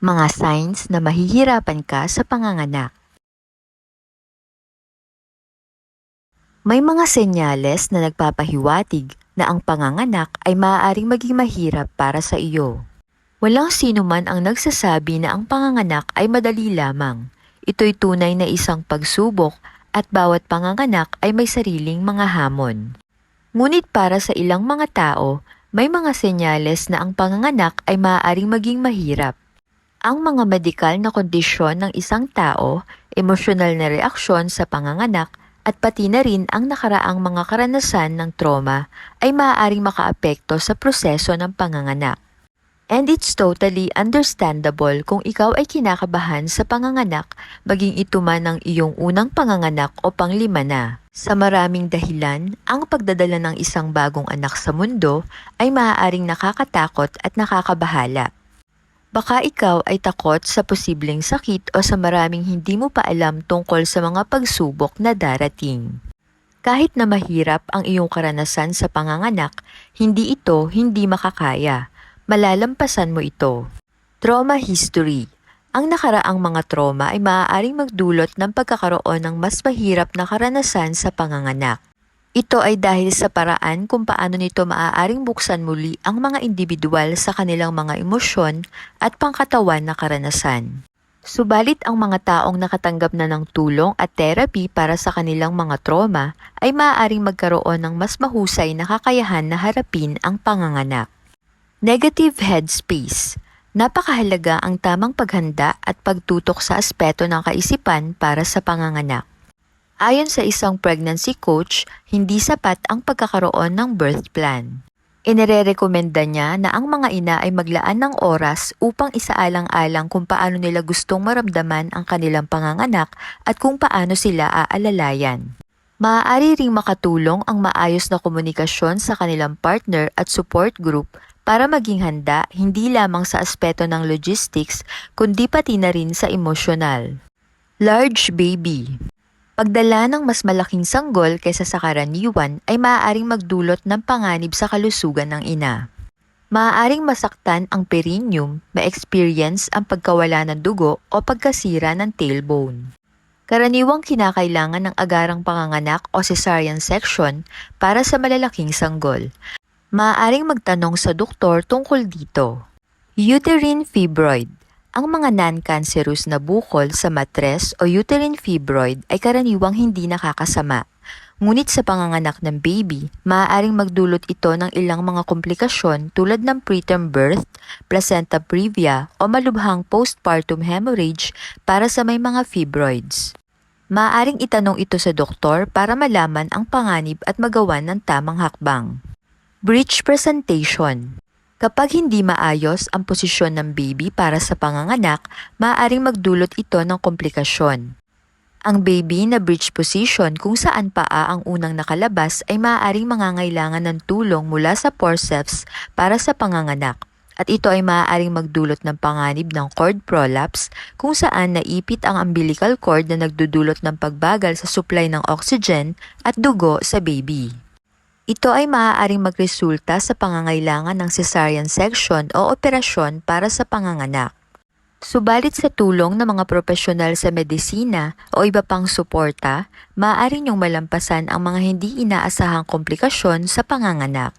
Mga signs na mahihirapan ka sa panganganak. May mga senyales na nagpapahiwatig na ang panganganak ay maaaring maging mahirap para sa iyo. Walang sino man ang nagsasabi na ang panganganak ay madali lamang. Ito'y tunay na isang pagsubok at bawat panganganak ay may sariling mga hamon. Ngunit para sa ilang mga tao, may mga senyales na ang panganganak ay maaaring maging mahirap. Ang mga medikal na kondisyon ng isang tao, emosyonal na reaksyon sa panganganak, at pati na rin ang nakaraang mga karanasan ng trauma ay maaaring makaapekto sa proseso ng panganganak. And it's totally understandable kung ikaw ay kinakabahan sa panganganak, maging ito man ang iyong unang panganganak o panglima na. Sa maraming dahilan, ang pagdadala ng isang bagong anak sa mundo ay maaaring nakakatakot at nakakabahala. Baka ikaw ay takot sa posibleng sakit o sa maraming hindi mo pa alam tungkol sa mga pagsubok na darating. Kahit na mahirap ang iyong karanasan sa panganganak, hindi ito hindi makakaya. Malalampasan mo ito. Trauma history. Ang nakaraang mga trauma ay maaaring magdulot ng pagkakaroon ng mas mahirap na karanasan sa panganganak. Ito ay dahil sa paraan kung paano nito maaaring buksan muli ang mga individual sa kanilang mga emosyon at pangkatawan na karanasan. Subalit ang mga taong nakatanggap na ng tulong at therapy para sa kanilang mga trauma ay maaaring magkaroon ng mas mahusay na kakayahan na harapin ang panganganak. Negative headspace. Napakahalaga ang tamang paghanda at pagtutok sa aspeto ng kaisipan para sa panganganak. Ayon sa isang pregnancy coach, hindi sapat ang pagkakaroon ng birth plan. Inirerekomenda niya na ang mga ina ay maglaan ng oras upang isaalang-alang kung paano nila gustong maramdaman ang kanilang panganganak at kung paano sila aalalayan. Maaari ring makatulong ang maayos na komunikasyon sa kanilang partner at support group para maging handa hindi lamang sa aspeto ng logistics kundi pati na rin sa emosyonal. Large baby Pagdala ng mas malaking sanggol kaysa sa karaniwan ay maaaring magdulot ng panganib sa kalusugan ng ina. Maaaring masaktan ang perineum, ma-experience ang pagkawala ng dugo o pagkasira ng tailbone. Karaniwang kinakailangan ng agarang panganganak o cesarean section para sa malalaking sanggol. Maaaring magtanong sa doktor tungkol dito. Uterine fibroid ang mga non-cancerous na bukol sa matres o uterine fibroid ay karaniwang hindi nakakasama. Ngunit sa panganganak ng baby, maaaring magdulot ito ng ilang mga komplikasyon tulad ng preterm birth, placenta previa o malubhang postpartum hemorrhage para sa may mga fibroids. Maaaring itanong ito sa doktor para malaman ang panganib at magawan ng tamang hakbang. Breech presentation Kapag hindi maayos ang posisyon ng baby para sa panganganak, maaaring magdulot ito ng komplikasyon. Ang baby na breech position kung saan paa ang unang nakalabas ay maaaring mangangailangan ng tulong mula sa forceps para sa panganganak at ito ay maaaring magdulot ng panganib ng cord prolapse kung saan naipit ang umbilical cord na nagdudulot ng pagbagal sa supply ng oxygen at dugo sa baby. Ito ay maaaring magresulta sa pangangailangan ng cesarean section o operasyon para sa panganganak. Subalit sa tulong ng mga profesional sa medisina o iba pang suporta, maaari niyong malampasan ang mga hindi inaasahang komplikasyon sa panganganak.